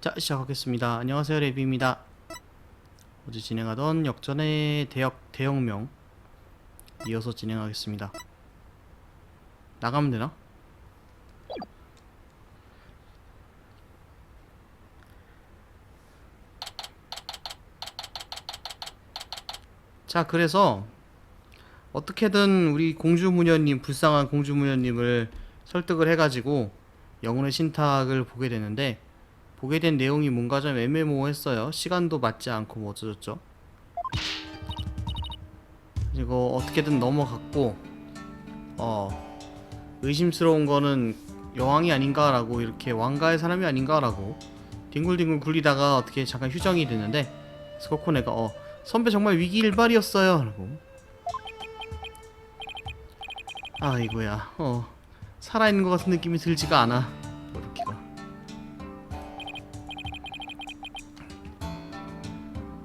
자 시작하겠습니다. 안녕하세요 레비입니다. 어제 진행하던 역전의 대역 대역명 이어서 진행하겠습니다. 나가면 되나? 자 그래서 어떻게든 우리 공주무녀님 불쌍한 공주무녀님을 설득을 해가지고 영혼의 신탁을 보게 되는데 보게 된 내용이 뭔가 좀 애매모호했어요. 시간도 맞지 않고 뭐 어쩌죠? 그리고 어떻게든 넘어갔고 어 의심스러운 거는 여왕이 아닌가라고 이렇게 왕가의 사람이 아닌가라고 뒹굴뒹굴 굴리다가 어떻게 잠깐 휴정이 됐는데 스코코네가 어 선배 정말 위기일발이었어요 라고 아이고야 어 살아있는 것 같은 느낌이 들지가 않아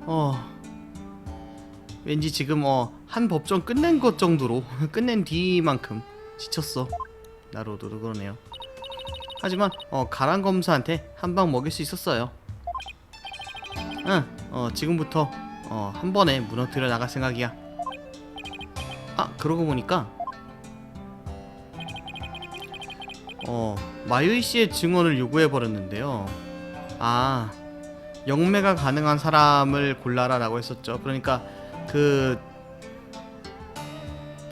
어. 왠지 지금 어 한 법정 끝낸 것 정도로 끝낸 뒤만큼 지쳤어. 나로도 그러네요. 하지만 어 가란 검사한테 한 방 먹일 수 있었어요. 응어 지금부터 어 한 번에 무너뜨려 나갈 생각이야. 아 그러고 보니까 어 마유이 씨의 증언을 요구해 버렸는데요. 아 영매가 가능한 사람을 골라라라고 했었죠. 그러니까 그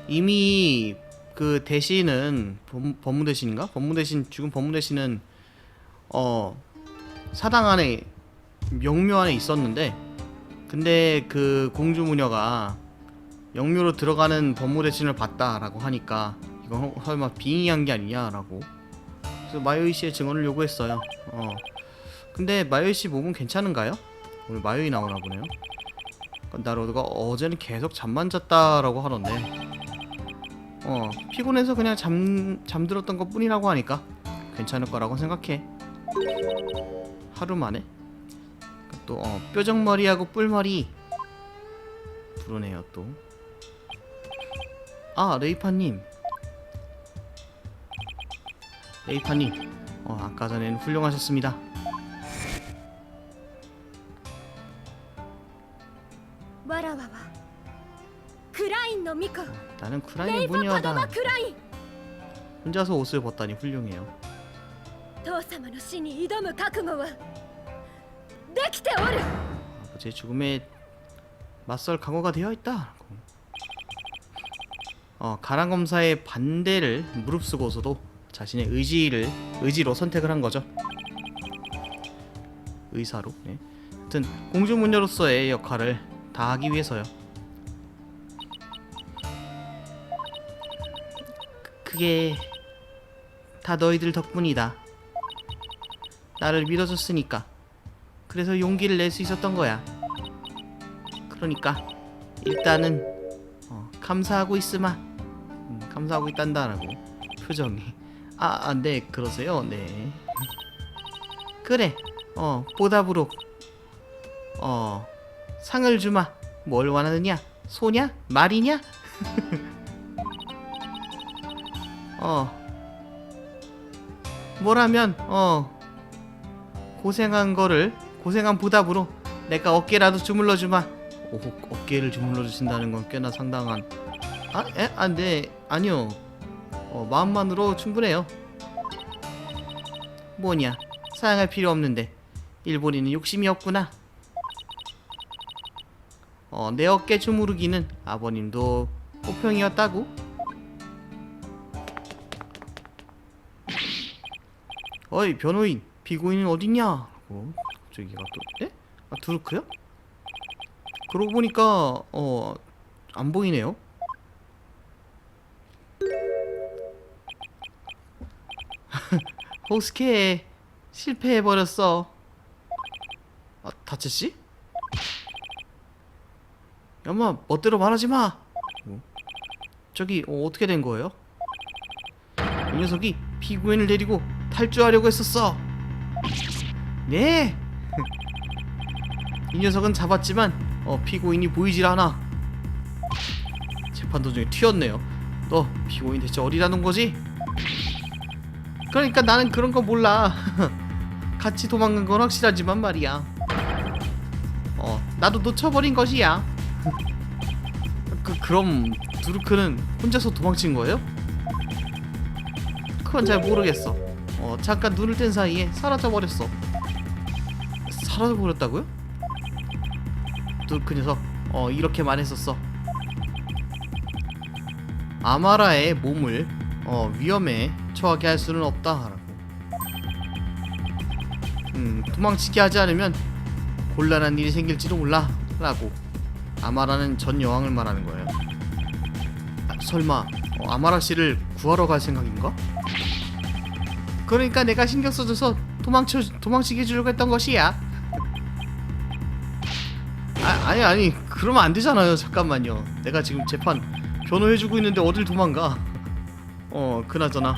이미 그 대신은 법, 법무 대신인가? 법무 대신 죽은 법무 대신은 어 사당 안에 영묘 안에 있었는데 근데 그 공주 무녀가 영묘로 들어가는 법무 대신을 봤다라고 하니까 이건 설마 빙의한 게 아니냐라고 그래서 마요이 씨의 증언을 요구했어요. 어. 근데 마요이 씨 몸은 괜찮은가요? 오늘 마요이 나오나 보네요. 나로드가 어제는 계속 잠만 잤다라고 하던데. 어 피곤해서 그냥 잠 잠들었던 것 뿐이라고 하니까 괜찮을 거라고 생각해. 하루 만에 또 어, 뾰족머리하고 뿔머리 부르네요 또. 아 레이파님. 레이파님. 어 아까 전에는 훌륭하셨습니다. 나는 レ 쿠라인의 イファパド 무녀다. マクライン 혼자서 옷을 벗다니 훌륭해요. 父様の死に挑む覚悟はできておる 아버지의 죽음에 맞설 각오가 되어 있다. 어, 가랑 검사의 반대를 무릅쓰고서도 자신의 의지를 의지로 선택을 한 거죠. 의사로. 네. 하여튼 공주 무녀로서의 역할을 다하기 위해서요. 그- 그게 다 너희들 덕분이다. 나를 믿어줬으니까. 그래서 용기를 낼 수 있었던 거야. 그러니까 일단은 어, 감사하고 있으마. 음, 감사하고 있단다라고 표정이. 아, 아, 네, 그러세요. 네. 그래. 어, 보답으로 어 상을 주마. 뭘 원하느냐? 소냐? 말이냐? 어. 뭐라면 어 고생한 거를 고생한 보답으로 내가 어깨라도 주물러 주마. 오, 어깨를 주물러 주신다는 건 꽤나 상당한. 아, 에, 아, 네, 아니요. 어, 마음만으로 충분해요. 뭐냐, 사양할 필요 없는데 일본인은 욕심이 없구나. 어, 내 어깨 주무르기는 아버님도 호평이었다고. 어이 변호인, 피고인은 어딨냐? 어, 저기가 또, 에? 아 두르크요? 그러고 보니까 어 안 보이네요. 호스케 실패해 버렸어. 아 다치 씨? 엄마 멋대로 말하지 마. 어? 저기 어, 어떻게 된 거예요? 이 녀석이 피고인을 데리고 탈주하려고 했었어. 네. 이 녀석은 잡았지만 어, 피고인이 보이질 않아. 재판 도중에 튀었네요. 너 피고인 대체 어디라는 거지? 그러니까 나는 그런 거 몰라. 같이 도망간 건 확실하지만 말이야. 어, 나도 놓쳐버린 것이야. 그 그럼 두르크는 혼자서 도망친 거예요? 그건 잘 모르겠어. 어, 잠깐 눈을 뜬 사이에 사라져 버렸어. 사라져 버렸다고요? 두르크 녀석, 어 이렇게 말했었어. 아마라의 몸을 어, 위험에 처하게 할 수는 없다 라고. 음, 도망치게 하지 않으면 곤란한 일이 생길지도 몰라 라고. 아마라는 전 여왕을 말하는 거예요. 아, 설마 어, 아마라 씨를 구하러 갈 생각인가? 그러니까 내가 신경 써줘서 도망쳐 도망치게 해주려고 했던 것이야. 아, 아니 아니 그러면 안 되잖아요. 잠깐만요. 내가 지금 재판 변호해주고 있는데 어딜 도망가? 어 그나저나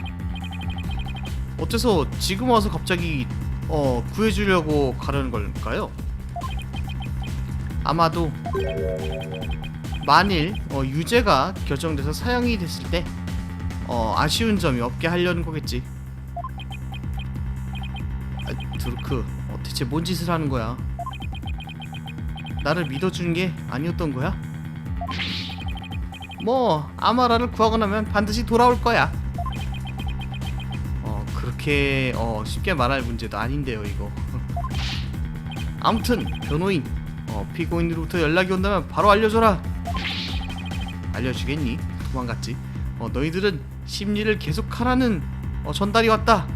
어째서 지금 와서 갑자기 어 구해주려고 가려는 걸까요? 아마도 만일 어, 유죄가 결정돼서 사형이 됐을 때 어, 아쉬운 점이 없게 하려는 거겠지. 아, 두르크, 어, 대체 뭔 짓을 하는 거야? 나를 믿어주는 게 아니었던 거야? 뭐 아마라를 구하고 나면 반드시 돌아올 거야. 어 그렇게 어 쉽게 말할 문제도 아닌데요 이거. 아무튼 변호인 어 피고인으로부터 연락이 온다면 바로 알려줘라. 알려주겠니? 도망갔지. 어 너희들은 심리를 계속하라는 어 전달이 왔다.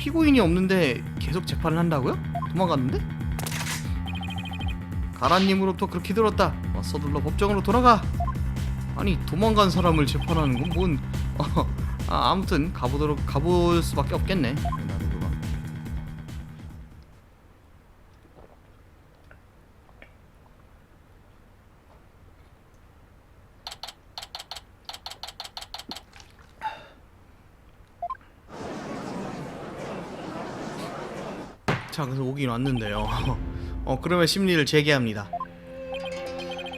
네? 피고인이 없는데 계속 재판을 한다고요? 도망갔는데? 가라님으로부터 그렇게 들었다. 어, 서둘러 법정으로 돌아가. 아니 도망간 사람을 재판하는 건 뭔? 어, 아, 아무튼 가보도록 가볼 수밖에 없겠네. 오긴 왔는데요. 어, 그러면 심리를 재개합니다.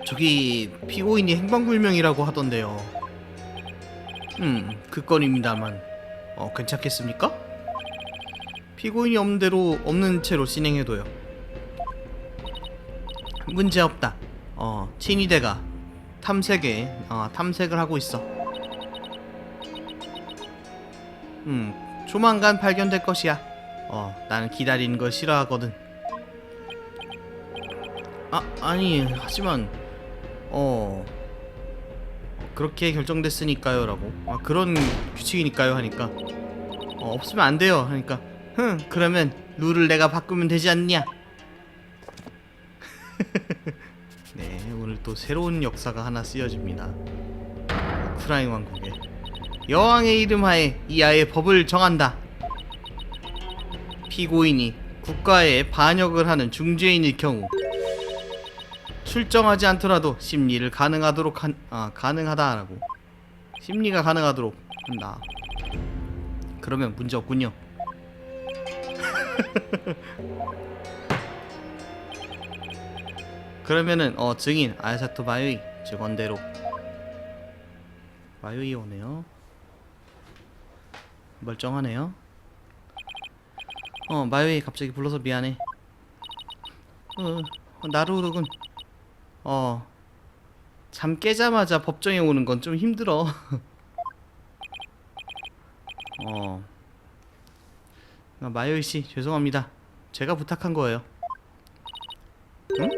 저기 피고인이 행방불명이라고 하던데요. 음, 그 건입니다만, 어, 괜찮겠습니까? 피고인이 없는 대로 없는 채로 진행해도요. 문제 없다. 어, 친위대가 탐색에 어, 탐색을 하고 있어. 음, 조만간 발견될 것이야. 어, 나는 기다리는 걸 싫어하거든. 아, 아니, 하지만 어 그렇게 결정됐으니까요 라고. 아, 그런 규칙이니까요 하니까 어, 없으면 안 돼요 하니까 흥 그러면 룰을 내가 바꾸면 되지 않냐? 네, 오늘 또 새로운 역사가 하나 쓰여집니다. 프라임 왕국에 여왕의 이름하에 이 아이의 법을 정한다. 피고인이 국가에 반역을 하는 중죄인일 경우 출정하지 않더라도 심리를 가능하도록 한, 아, 가능하다라고 심리가 가능하도록 한다. 그러면 문제 없군요. 그러면은 어 증인 아야사토 마요이 증언대로 마요이 오네요. 멀쩡하네요. 어 마요이 갑자기 불러서 미안해. 어 나루루군 어. 잠 깨자마자 법정에 오는 건 좀 힘들어. 어. 아, 마요이 씨, 죄송합니다. 제가 부탁한 거예요. 응?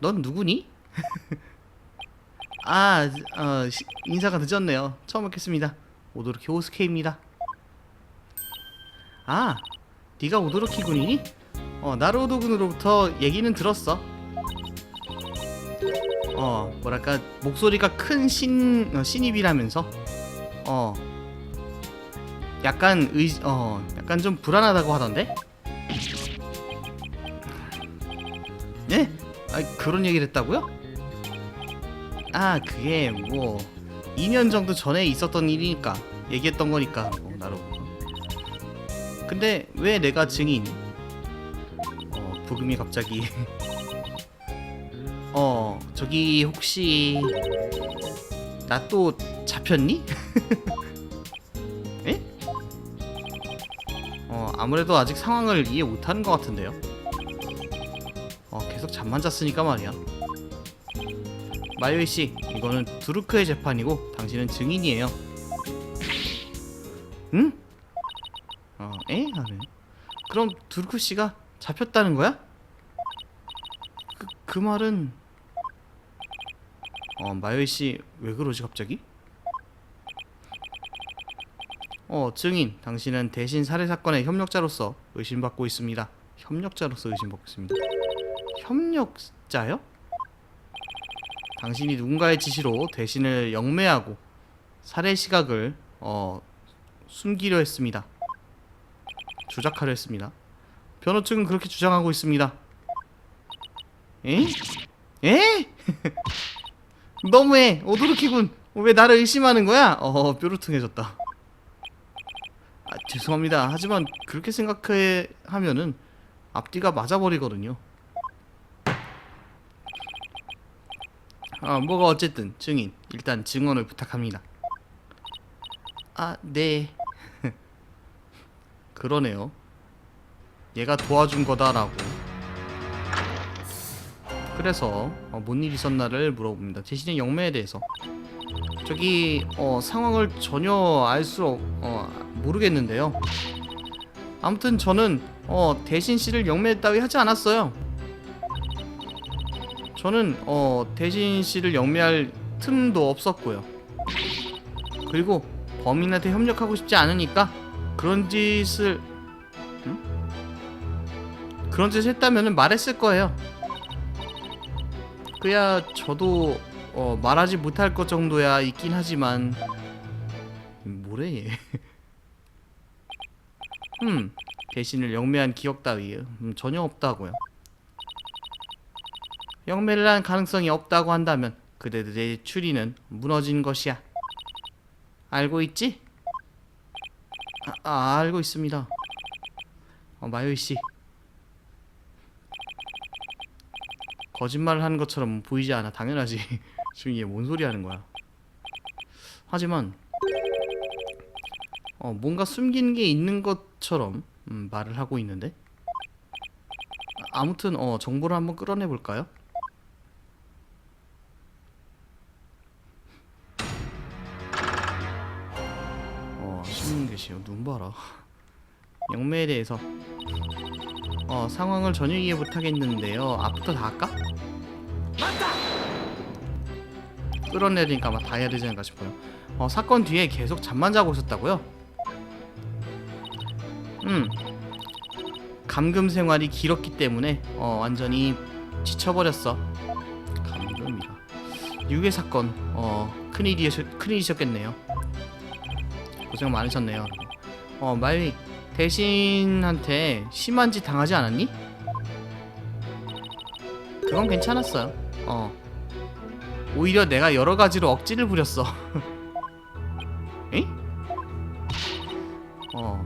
넌 누구니? 아, 어, 시- 인사가 늦었네요. 처음 뵙겠습니다. 오도르키 호스케입니다. 아, 네가 오도르키 군이니? 어, 나루오도 군으로부터 얘기는 들었어. 어 뭐랄까 목소리가 큰 신 어, 신입이라면서 어 약간 의 어 약간 좀 불안하다고 하던데 네? 아 그런 얘기를 했다고요? 아 그게 뭐 2년 정도 전에 있었던 일이니까 얘기했던 거니까 뭐 나로 근데 왜 내가 증인 어 부금이 갑자기 어 저기 혹시 나 또 잡혔니? 에? 어 아무래도 아직 상황을 이해 못하는 것 같은데요. 어, 계속 잠만 잤으니까 말이야. 마요이 씨, 이거는 두루크의 재판이고 당신은 증인이에요. 응? 어, 에? 하네. 그럼 두루크 씨가 잡혔다는 거야? 그, 그 말은 어, 마요이 씨 왜 그러지 갑자기? 어, 증인, 당신은 대신 살해 사건의 협력자로서 의심받고 있습니다. 협력자로서 의심받고 있습니다. 협력자요? 당신이 누군가의 지시로 대신을 영매하고 살해 시각을 어 숨기려 했습니다. 조작하려 했습니다. 변호 측은 그렇게 주장하고 있습니다. 에? 에? 너무해. 오도르키군. 왜 나를 의심하는 거야? 어, 뾰루퉁해졌다. 아, 죄송합니다. 하지만 그렇게 생각해 하면은 앞뒤가 맞아버리거든요. 아, 뭐가 어쨌든 증인 일단 증언을 부탁합니다. 아, 네. 그러네요. 얘가 도와준 거다라고. 그래서 어, 뭔일 있었나를 물어봅니다. 대신에 영매에 대해서. 저기 어, 상황을 전혀 알수 어, 모르겠는데요. 아무튼 저는 어, 대신 씨를 영매 따위 하지 않았어요. 저는 어, 대신 씨를 영매할 틈도 없었고요. 그리고 범인한테 협력하고 싶지 않으니까 그런 짓을 응? 그런 짓을 했다면은 말했을 거예요. 그야 저도 어, 말하지 못할 것 정도야 있긴 하지만 뭐래 얘. 음 대신을 영매한 기억 따위 음, 전혀 없다고요. 영매를 한 가능성이 없다고 한다면 그대들의 추리는 무너진 것이야. 알고 있지? 아, 아 알고 있습니다. 어, 마요이 씨. 거짓말을 하는 것처럼 보이지 않아. 당연하지. 지금 얘 뭔 소리 하는 거야. 하지만 어, 뭔가 숨긴 게 있는 것처럼 음, 말을 하고 있는데. 아무튼 어, 정보를 한번 끌어내 볼까요? 어, 신문 계시요. 눈 봐라. 영매에 대해서 어, 상황을 전혀 이해 못하겠는데요. 앞부터 다 할까? 끌어내야 되니까 아마 다 해야 되지 않을까 싶어요. 어, 사건 뒤에 계속 잠만 자고 있었다고요? 음. 감금 생활이 길었기 때문에 어, 완전히 지쳐버렸어. 감금이라. 유괴 사건. 어, 큰일이셨, 큰일이셨겠네요. 고생 많으셨네요. 어, 마이 대신한테 심한 짓 당하지 않았니? 그건 괜찮았어요. 어. 오히려 내가 여러 가지로 억지를 부렸어. 에? 어.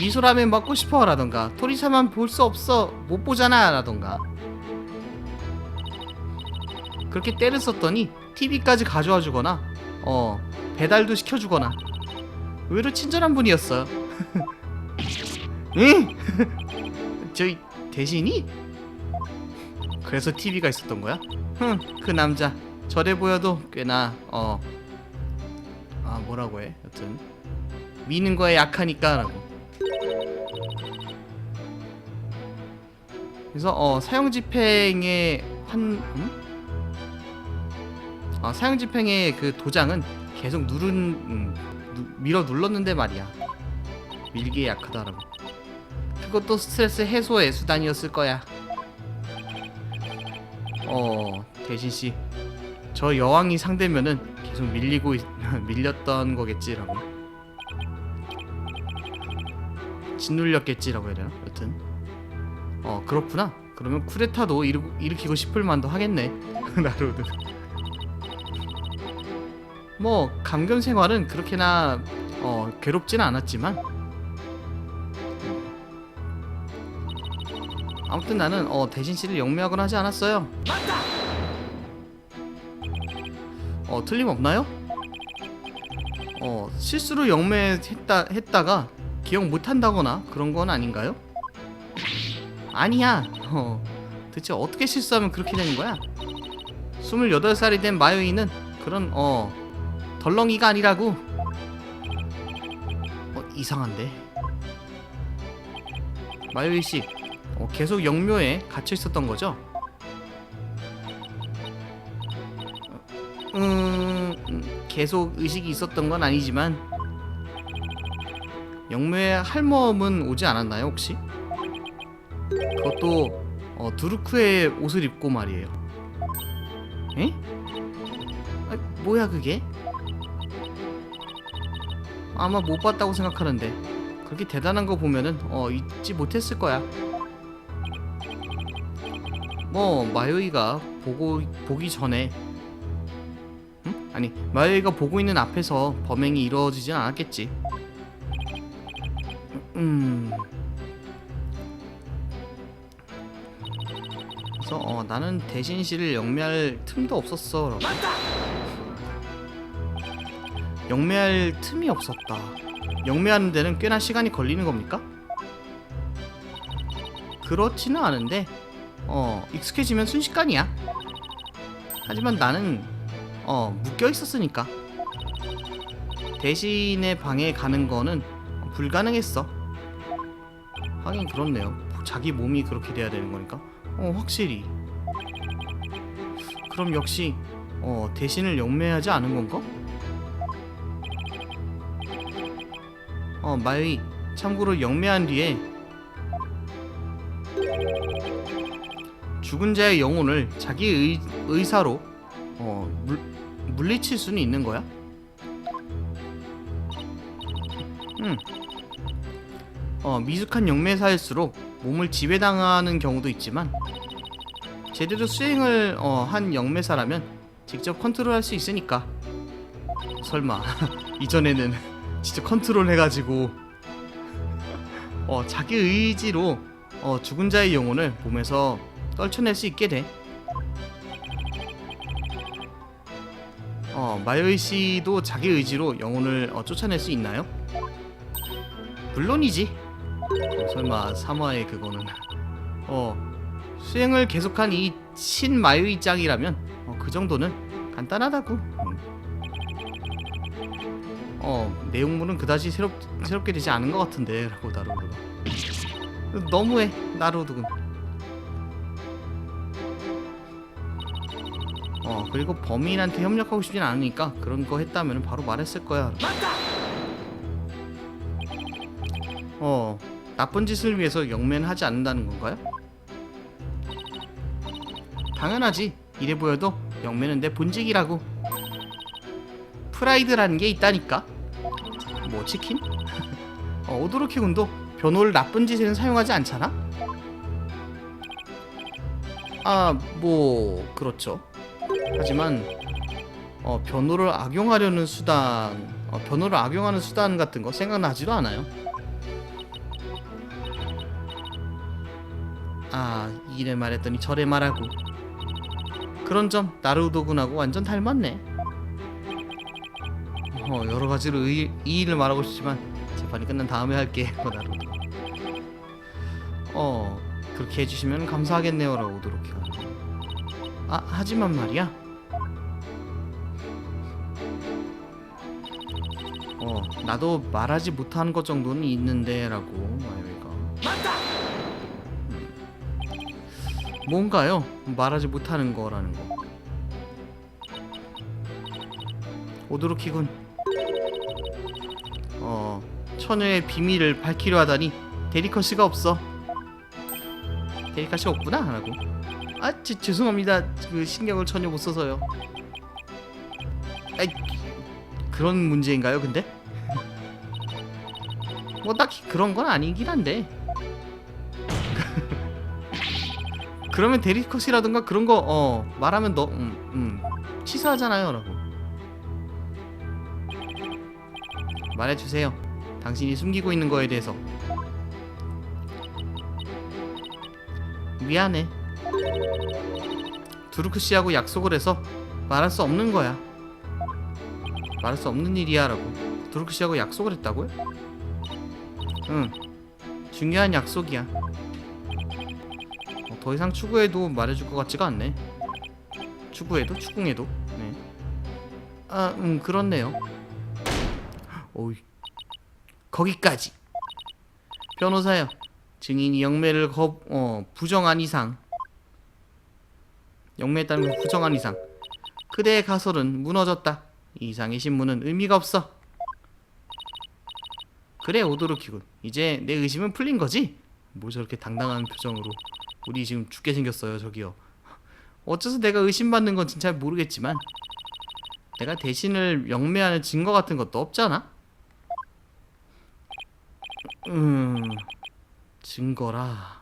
미소라면 먹고 싶어 라던가 토리사만 볼 수 없어 못 보잖아 라던가 그렇게 때를 썼더니 TV까지 가져와 주거나 어 배달도 시켜주거나 의외로 친절한 분이었어요 응? 저희 대신이? 그래서 TV가 있었던 거야? 흥, 그 남자 저래 보여도 꽤나 어... 아 뭐라고 해 여튼 미는 거에 약하니까 라고 그래서 어 사형 집행의 한 음? 아 사형 집행의 그 도장은 계속 누른 음, 누, 밀어 눌렀는데 말이야. 밀기에 약하다라고. 그것도 스트레스 해소의 수단이었을 거야. 어 대신 씨 저 여왕이 상대면은 계속 밀리고 있- 밀렸던 거겠지라고. 짓눌렸겠지라고 해야 되나? 여튼. 어 그렇구나. 그러면 쿠데타도 일으, 일으키고 싶을 만도 하겠네. 나로도 뭐 감금 생활은 그렇게나 어 괴롭지는 않았지만 아무튼 나는 어 대신 씨를 영매하거나 하지 않았어요 어 틀림없나요? 어 실수로 영매했다 했다가 기억 못한다거나 그런 건 아닌가요? 아니야. 어, 대체 어떻게 실수하면 그렇게 되는 거야? 28살이 된 마요이는 그런 어 덜렁이가 아니라고. 어 이상한데. 마요이 씨, 어, 계속 영묘에 갇혀 있었던 거죠? 음, 음, 계속 의식이 있었던 건 아니지만 영묘에 할멈은 오지 않았나요 혹시? 그것도 어, 두루크의 옷을 입고 말이에요. 에? 아, 뭐야 그게? 아마 못 봤다고 생각하는데 그렇게 대단한 거 보면은 어 잊지 못했을 거야. 뭐 마요이가 보고 보기 전에 응? 아니 마요이가 보고 있는 앞에서 범행이 이루어지진 않았겠지. 음. 그래서 어, 나는 대신 씨를 영매할 틈도 없었어. 영매할 틈이 없었다. 영매하는 데는 꽤나 시간이 걸리는 겁니까? 그렇지는 않은데 어 익숙해지면 순식간이야. 하지만 나는 어 묶여 있었으니까 대신의 방에 가는 거는 불가능했어. 하긴 그렇네요. 자기 몸이 그렇게 돼야 되는 거니까. 어 확실히. 그럼 역시 어 대신을 영매하지 않은 건가? 어 마이 참고로 영매한 뒤에 죽은 자의 영혼을 자기 의, 의사로 어 물, 물리칠 수는 있는 거야? 응. 어 미숙한 영매사일수록 몸을 지배당하는 경우도 있지만 제대로 수행을 어, 한 영매사라면 직접 컨트롤할 수 있으니까 설마 이전에는 직접 컨트롤 해가지고 어, 자기 의지로 어, 죽은 자의 영혼을 몸에서 떨쳐낼 수 있게 돼. 어, 마요이 씨도 자기 의지로 영혼을 어, 쫓아낼 수 있나요? 물론이지. 어, 설마 3화의 그거는 어 수행을 계속한 이 신 마요이 짱이라면 어, 그 정도는 간단하다고. 음. 어 내용물은 그다지 새롭 새롭게 되지 않은 것 같은데 라고 나루도가 너무해 나루도군. 어 그리고 범인한테 협력하고 싶진 않으니까 그런 거 했다면 바로 말했을 거야. 어 나쁜 짓을 위해서 영매는 하지 않는다는 건가요? 당연하지. 이래 보여도 영매는 내 본직이라고. 프라이드라는 게 있다니까. 뭐 치킨? 어, 오도로키 군도 변호를 나쁜 짓에는 사용하지 않잖아. 아, 뭐 그렇죠. 하지만 어, 변호를 악용하려는 수단, 어, 변호를 악용하는 수단 같은 거 생각나지도 않아요. 아 이래 말했더니 저래 말하고 그런 점 나루도군하고 완전 닮았네 어 여러 가지로 의, 이 일을 말하고 싶지만 재판이 끝난 다음에 할게 어, 나루도 어 그렇게 해주시면 감사하겠네요 라고 도로키가 아 하지만 말이야 어 나도 말하지 못하는 것 정도는 있는데 라고 마요이가 뭔가요? 말하지 못하는 거라는 거. 오도로키군. 어, 처녀의 비밀을 밝히려 하다니 데리커시가 없어. 데리커시 없구나 라고. 아, 지, 죄송합니다. 그 신경을 전혀 못 써서요. 아이, 그런 문제인가요, 근데? 뭐 딱히 그런 건 아니긴 한데. 그러면 데리컷이라든가 그런 거 어 말하면 너 음, 음, 치사하잖아요 라고 말해주세요. 당신이 숨기고 있는 거에 대해서 미안해. 두루크 씨하고 약속을 해서 말할 수 없는 거야. 말할 수 없는 일이야라고 두루크 씨하고 약속을 했다고요? 응. 중요한 약속이야. 어, 더 이상 추구해도 말해줄 것 같지가 않네. 추구해도 추궁해도. 네. 아, 음 그렇네요. 오이. 거기까지. 변호사요. 증인이 영매를 거, 어, 부정한 이상 영매했다는 걸 부정한 이상 그대의 가설은 무너졌다. 이 이상의 신문은 의미가 없어. 그래 오도르키군. 이제 내 의심은 풀린 거지? 뭐 저렇게 당당한 표정으로 우리 지금 죽게 생겼어요 저기요. 어째서 내가 의심받는 건지 잘 모르겠지만 내가 대신을 영매하는 증거 같은 것도 없잖아. 음 증거라.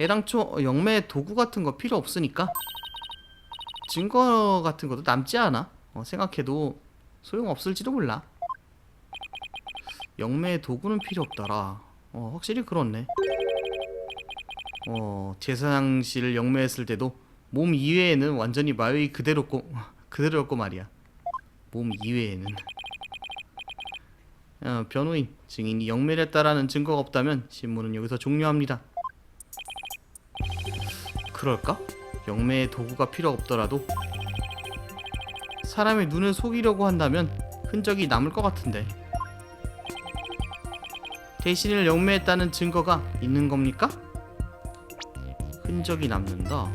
애당초 영매 도구 같은 거 필요 없으니까 증거 같은 것도 남지 않아. 어, 생각해도 소용 없을지도 몰라. 영매 도구는 필요 없더라. 어, 확실히 그렇네. 어, 제사장실을 영매했을 때도 몸 이외에는 완전히 마요이 그대로고 그대로였고 말이야. 몸 이외에는. 어, 변호인 증인이 영매를 했다라는 증거가 없다면 신문은 여기서 종료합니다. 그럴까? 영매의 도구가 필요 없더라도 사람의 눈을 속이려고 한다면 흔적이 남을 것 같은데 대신을 영매했다는 증거가 있는 겁니까? 흔적이 남는다.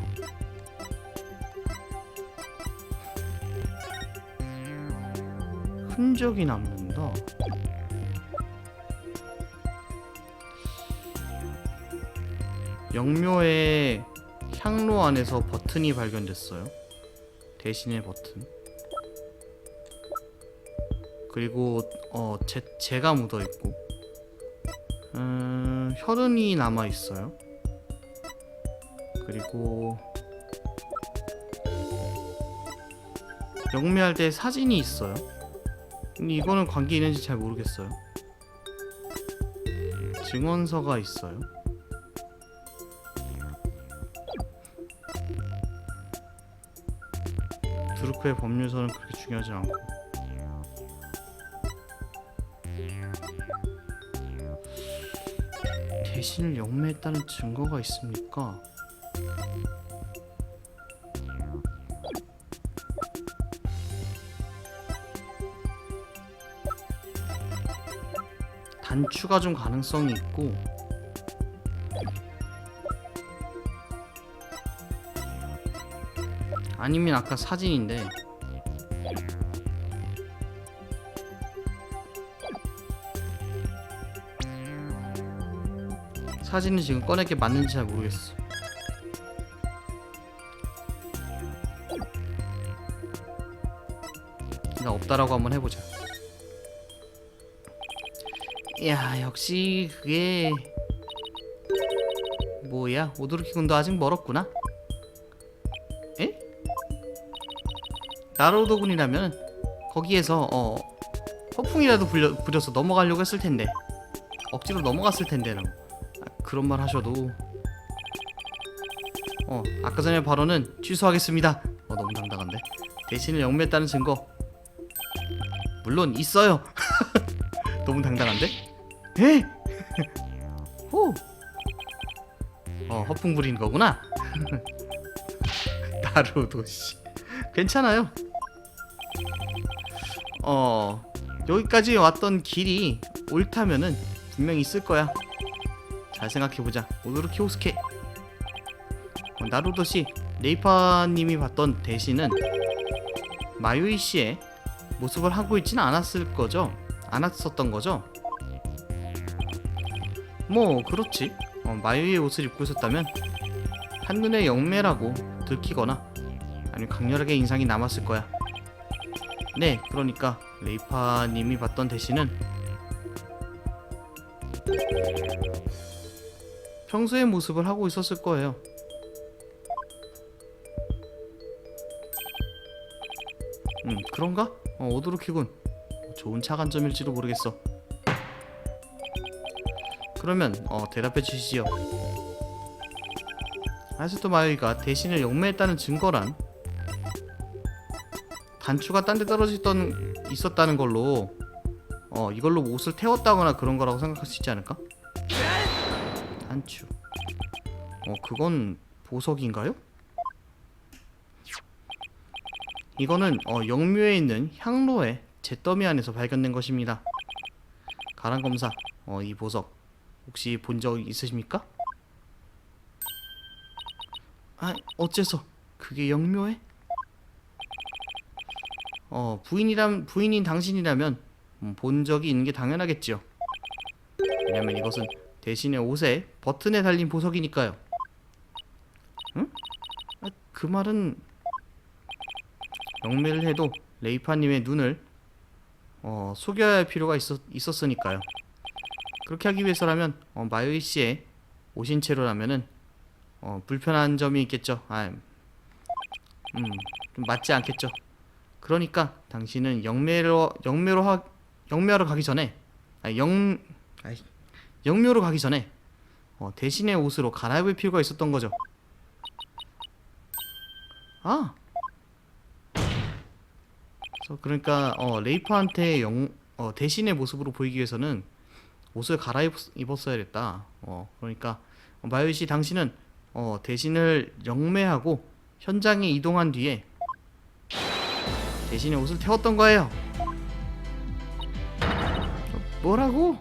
흔적이 남는다. 영묘의 향로 안에서 버튼이 발견됐어요. 대신의 버튼. 그리고 어 재, 재가 묻어 있고, 음, 혈흔이 남아 있어요. 그리고 영매할 때 사진이 있어요. 근데 이거는 관계 있는지 잘 모르겠어요. 증언서가 있어요. 드루크의 법률서는 그렇게 중요하지 않고 대신을 영매했다는 증거가 있습니까? 단추가 좀 가능성이 있고 아니면 아까 사진인데 사진은 지금 꺼낼 게 맞는지 잘 모르겠어. 나 없다라고 한번 해보자. 야 역시 그게 뭐야 오도르키 군도 아직 멀었구나. 나로도 군이라면 거기에서 어 허풍이라도 부려, 부려서 넘어가려고 했을 텐데 억지로 넘어갔을 텐데라고. 아, 그런 말 하셔도 어 아까 전에 발언은 취소하겠습니다. 어 너무 당당한데 대신을 영매했다는 증거 물론 있어요. 너무 당당한데? 에? 호. 어 허풍 부리는 거구나. 나루도 씨 괜찮아요. 어 여기까지 왔던 길이 옳다면은 분명히 있을 거야. 잘 생각해보자. 오도르키 호스케. 어, 나루도 씨, 레이파님이 봤던 대신은 마요이 씨의 모습을 하고 있지는 않았을 거죠? 않았었던 거죠? 뭐 그렇지. 어, 마요이의 옷을 입고 있었다면 한눈에 영매라고 들키거나 아니면 강렬하게 인상이 남았을 거야. 네, 그러니까 레이파님이 봤던 대신은 평소의 모습을 하고 있었을 거예요. 음, 그런가? 어, 오도르키군. 좋은 차관점일지도 모르겠어. 그러면 어, 대답해 주시지요. 아스토 마요이가 대신을 영매했다는 증거란 단추가 딴 데 떨어져 있던 있었다는 걸로 어 이걸로 옷을 태웠다거나 그런 거라고 생각할 수 있지 않을까? 단추. 어 그건 보석인가요? 이거는 어, 영묘에 있는 향로의 잿더미 안에서 발견된 것입니다. 가랑 검사, 어, 이 보석 혹시 본 적 있으십니까? 아, 어째서 그게 영묘해? 어, 부인이람 부인인 당신이라면 음, 본 적이 있는 게 당연하겠지요. 왜냐면 이것은 대신에 옷에 버튼에 달린 보석이니까요. 응? 아, 그 말은 영매를 해도 레이파님의 눈을 어, 속여야 할 필요가 있었, 있었으니까요. 그렇게 하기 위해서라면 어, 마요이 씨의 오신 채로라면은 어, 불편한 점이 있겠죠. 아, 음, 좀 맞지 않겠죠. 그러니까 당신은 영매로 영매로 하 영매하러 가기 전에 아, 영 아이, 영묘로 가기 전에 어, 대신의 옷으로 갈아입을 필요가 있었던 거죠. 아, 그래서 그러니까 어, 레이퍼한테 영 어, 대신의 모습으로 보이기 위해서는 옷을 갈아입었어야 됐다. 어, 그러니까 어, 마요이 씨 당신은 어, 대신을 영매하고 현장에 이동한 뒤에 대신에 옷을 태웠던 거예요. 어, 뭐라고?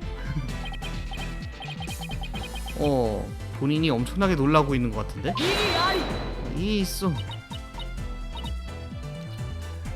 어, 본인이 엄청나게 놀라고 있는 것 같은데? 이 있어.